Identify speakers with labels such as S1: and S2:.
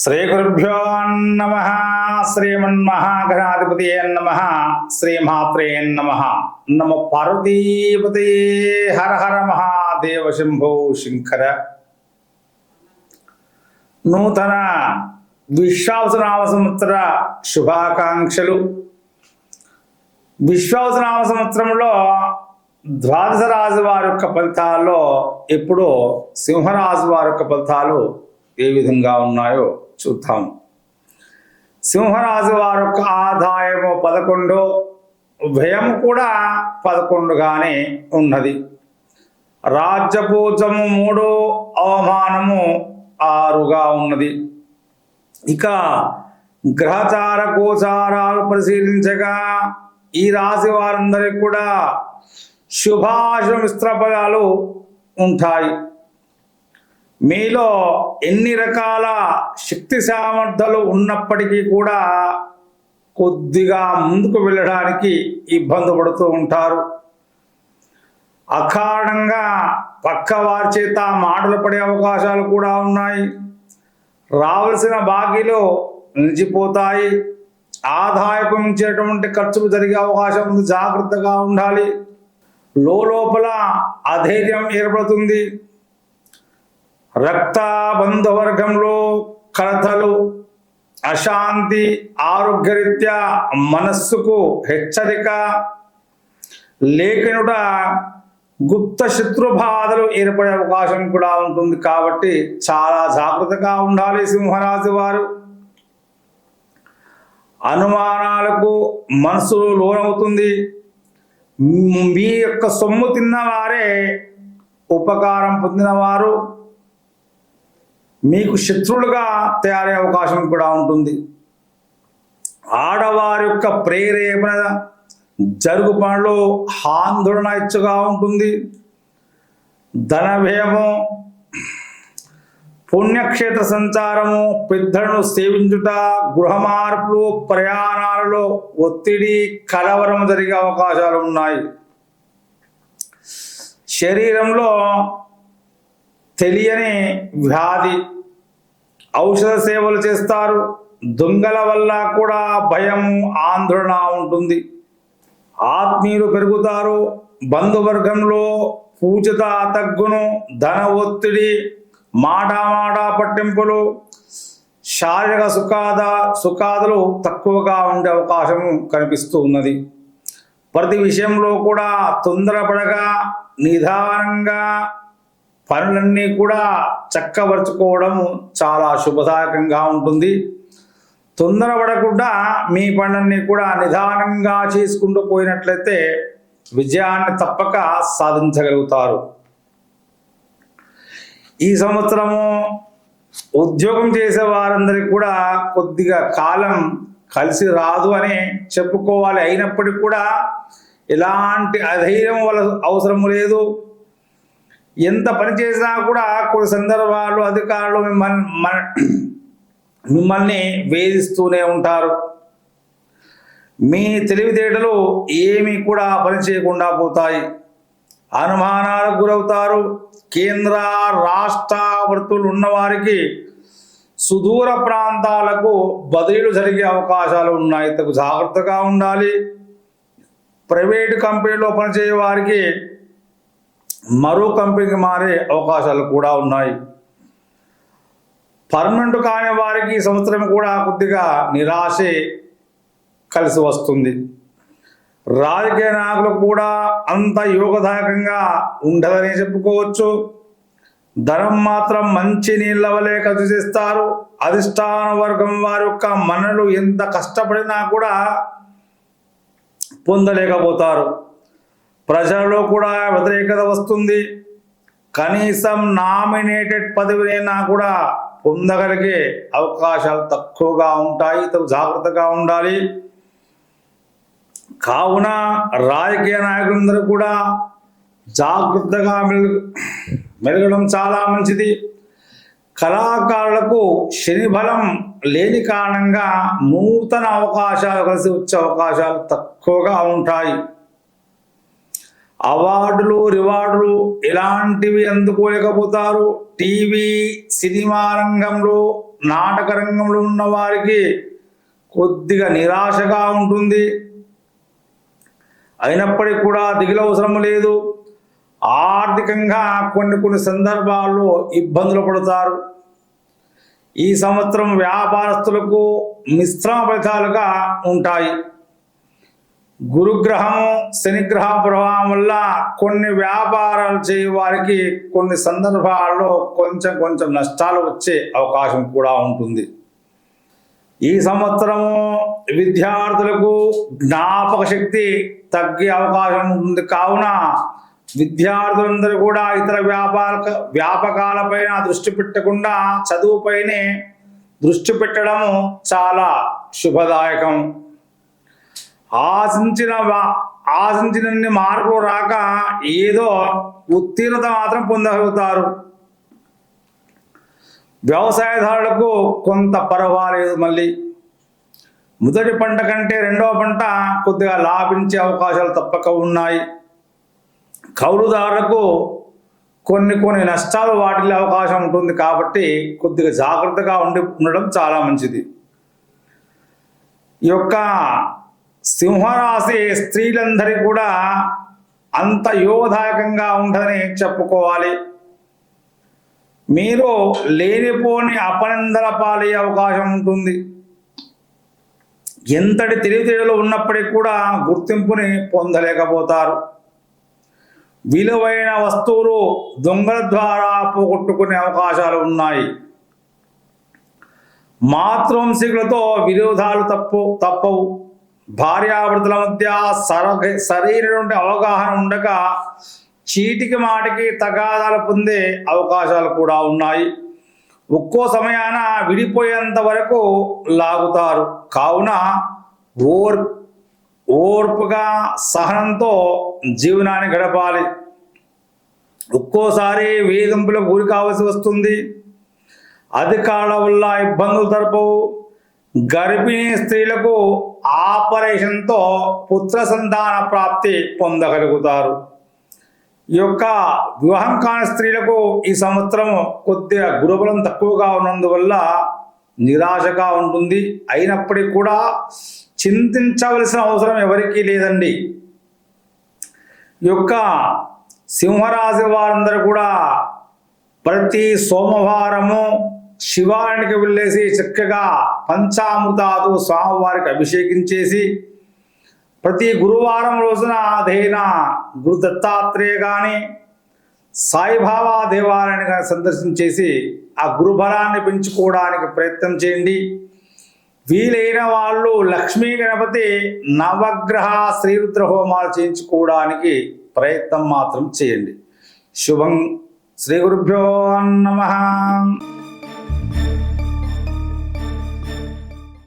S1: శ్రీ గురుభ్యో నమ శ్రీమన్మహాగణాధిపతి నమ శ్రీమాత్రే నమ. నమ పార్వతీపతి హర హర మహాదేవ శంభో శంకర. నూతన విశ్వాసనామ సంవత్సర శుభాకాంక్షలు. విశ్వాసనామ సంవత్సరంలో ద్వాదశ రాజు వారి యొక్క ఫలితాల్లో ఎప్పుడో సింహరాజు వారి యొక్క ఫలితాలు ఏ విధంగా ఉన్నాయో చూద్దాం. సింహరాజు వారి యొక్క ఆదాయము పదకొండు వ్యయం కూడా పదకొండుగానే ఉన్నది. రాజ్యపూజము మూడు అవమానము ఆరుగా ఉన్నది. ఇక గ్రహచార గోచారాలు పరిశీలించగా ఈ రాశి వారందరికీ కూడా శుభాశు మిశ్ర ఫలాలు ఉంటాయి. మీలో ఎన్ని రకాల శక్తి సామర్థ్యాలు ఉన్నప్పటికీ కూడా కొద్దిగా ముందుకు వెళ్ళడానికి ఇబ్బంది పడుతూ ఉంటారు. అకారణంగా పక్క వారి చేత మాటలు పడే అవకాశాలు కూడా ఉన్నాయి. రావలసిన బాకీలు నిలిచిపోతాయి. ఆదాయపు మించేటువంటి ఖర్చులు జరిగే అవకాశం ఉంది. జాగ్రత్తగా ఉండాలి. లోపల అధైర్యం ఏర్పడుతుంది. రక్త బంధువర్గంలో కలతలు అశాంతి ఆరోగ్యరీత్యా మనస్సుకు హెచ్చరిక లేఖనుట గుప్త శత్రుబాధలు ఏర్పడే అవకాశం కూడా ఉంటుంది కాబట్టి చాలా జాగ్రత్తగా ఉండాలి సింహరాశి వారు. అనుమానాలకు మనసు లోనవుతుంది. మీ యొక్క సొమ్ము తిన్నవారే ఉపకారం పొందినవారు. మీకు శత్రువులుగా తయారయ్యే అవకాశం కూడా ఉంటుంది. ఆడవారి యొక్క ప్రేరేపణ జరుగు పనులు ఆందోళన ఇచ్చుగా ఉంటుంది. ధన పుణ్యక్షేత్ర సంచారము పెద్దలను సేవించుట గృహ మార్పులు ప్రయాణాలలో ఒత్తిడి కలవరం జరిగే అవకాశాలు ఉన్నాయి. శరీరంలో తెలియని వ్యాధి. ఔషధ సేవలు చేస్తారు. దొంగల వల్ల కూడా భయం ఆందోళన ఉంటుంది. ఆత్మీయులు పెరుగుతారు. బంధువర్గంలో పూజత తగ్గును ధన ఒత్తిడి మాట పట్టింపులు శారీరక సుఖాద సుఖాదులు తక్కువగా ఉండే అవకాశం కనిపిస్తూ ఉన్నది. ప్రతి విషయంలో కూడా తొందరపడగా నిదానంగా పనులన్నీ కూడా చక్కబరుచుకోవడం చాలా శుభదాయకంగా ఉంటుంది. తొందరపడకుండా మీ పనులన్నీ కూడా నిదానంగా చేసుకుంటూ పోయినట్లయితే విజయాన్ని తప్పక సాధించగలుగుతారు. ఈ సంవత్సరము ఉద్యోగం చేసే వారందరికీ కూడా కొద్దిగా కాలం కలిసి రాదు అని చెప్పుకోవాలి. అయినప్పటికీ కూడా ఎలాంటి అధైర్యం వల్ల అవసరం లేదు. ఎంత పని చేసినా కూడా కొన్ని సందర్భాలు అధికారులు మిమ్మల్ని మన మిమ్మల్ని వేధిస్తూనే ఉంటారు. మీ తెలివితేటలు ఏమీ కూడా పని చేయకుండా పోతాయి. అనుమానాలకు గురవుతారు. కేంద్ర రాష్ట్ర వృత్తులు ఉన్నవారికి సుదూర ప్రాంతాలకు బదిలీలు జరిగే అవకాశాలు ఉన్నాయి. తగు జాగ్రత్తగా ఉండాలి. ప్రైవేటు కంపెనీలో పనిచేయే వారికి మరో కంపెనీకి మారే అవకాశాలు కూడా ఉన్నాయి. పర్మనెంట్ కాని వారికి ఈ సంవత్సరం కూడా కొద్దిగా నిరాశే కలిసి వస్తుంది. రాజకీయ నాయకులు కూడా అంత యోగదాయకంగా ఉండదని చెప్పుకోవచ్చు. ధనం మాత్రం మంచి నీళ్ళ వలె ఖర్చు చేస్తారు. అధిష్టాన వర్గం వారి యొక్క మనలు ఎంత కష్టపడినా కూడా పొందలేకపోతారు. ప్రజలలో కూడా వ్యతిరేకత వస్తుంది. కనీసం నామినేటెడ్ పదవినైనా కూడా పొందగలిగే అవకాశాలు తక్కువగా ఉంటాయి తగు జాగ్రత్తగా ఉండాలి. కావున రాజకీయ నాయకులందరూ కూడా జాగ్రత్తగా మెరుగు మెలగడం చాలా మంచిది. కళాకారులకు శని బలం లేని కారణంగా నూతన అవకాశాలు కలిసి వచ్చే అవకాశాలు తక్కువగా ఉంటాయి. అవార్డులు రివార్డులు ఇలాంటివి అందుకోలేకపోతారు టీవీ సినిమా రంగంలో నాటక రంగంలో ఉన్న వారికి కొద్దిగా నిరాశగా ఉంటుంది. అయినప్పటికీ కూడా దిగులవసరం లేదు. ఆర్థికంగా కొన్ని కొన్ని సందర్భాల్లో ఇబ్బందులు పడతారు. ఈ సంవత్సరం వ్యాపారస్తులకు మిశ్రమ ఫలితాలుగా ఉంటాయి. గురుగ్రహము శనిగ్రహం ప్రభావం వల్ల కొన్ని వ్యాపారాలు చేయ వారికి కొన్ని సందర్భాల్లో కొంచెం కొంచెం నష్టాలు వచ్చే అవకాశం కూడా ఉంటుంది. ఈ సంవత్సరము విద్యార్థులకు జ్ఞాపక శక్తి తగ్గే అవకాశం ఉంటుంది. కావున విద్యార్థులందరూ కూడా ఇతర వ్యాపార వ్యాపకాలపైన దృష్టి పెట్టకుండా చదువుపైనే దృష్టి పెట్టడము చాలా శుభదాయకం. ఆశించిన వా- ఆశించినన్ని మార్పులు రాక ఏదో ఉత్తీర్ణత మాత్రం పొందగలుగుతారు. వ్యవసాయదారులకు కొంత పర్వాలేదు మళ్ళీ. మొదటి పంట కంటే రెండవ పంట కొద్దిగా లాభించే అవకాశాలు తప్పక ఉన్నాయి. కౌలుదారులకు కొన్ని కొన్ని నష్టాలు వాటిల్లే అవకాశం ఉంటుంది కాబట్టి కొద్దిగా జాగ్రత్తగా ఉండి ఉండడం చాలా మంచిది. ఈ యొక్క సింహరాశి స్త్రీలందరికీ కూడా అంత యోగదాయకంగా ఉంటుందని చెప్పుకోవాలి. మీరు లేనిపోని అపనిందల పాలయ్యే అవకాశం ఉంటుంది. ఎంతటి తెలివితేటలు ఉన్నప్పటికీ కూడా గుర్తింపుని పొందలేకపోతారు. విలువైన వస్తువులు దొంగల ద్వారా పోగొట్టుకునే అవకాశాలు ఉన్నాయి. మాతృవంశీకులతో విరోధాలు తప్పు తప్పవు. భార్యాభర్తల మధ్య సర సరైనటువంటి అవగాహన ఉండక చీటికి మాటికి తగాదాలు పొందే అవకాశాలు కూడా ఉన్నాయి. ఒక్కో సమయాన విడిపోయేంత వరకు లాగుతారు. కావున ఓర్ ఓర్పుగా సహనంతో జీవనాన్ని గడపాలి. ఒక్కోసారి వేధింపులకు గురి కావాల్సి వస్తుంది. అధికారుల వల్ల ఇబ్బందులు తరపవు గర్భిణీ స్త్రీలకు ఆపరేషన్తో పుత్ర సంతాన ప్రాప్తి పొందగలుగుతారు. ఈ యొక్క వివాహం కాని స్త్రీలకు ఈ సంవత్సరం కొద్దిగా గురుబలం తక్కువగా ఉన్నందువల్ల నిరాశగా ఉంటుంది. అయినప్పటికీ కూడా చింతించవలసిన అవసరం ఎవరికీ లేదండి. ఈ యొక్క సింహరాశి వారందరూ కూడా ప్రతి సోమవారము శివానికి వెళ్ళేసి చక్కగా పంచామృతాలు స్వామివారికి అభిషేకించేసి ప్రతి గురువారం రోజున అదైన గురు దత్తాత్రేయ కానీ సాయిబాబా దేవాలయాన్ని కానీ సందర్శించేసి ఆ గురుబలాన్ని పెంచుకోవడానికి ప్రయత్నం చేయండి. వీలైన వాళ్ళు లక్ష్మీ గణపతి నవగ్రహ శ్రీరుద్ర హోమాలు చేయించుకోవడానికి ప్రయత్నం మాత్రం చేయండి. శుభం శ్రీ గురుభ్యో నమ.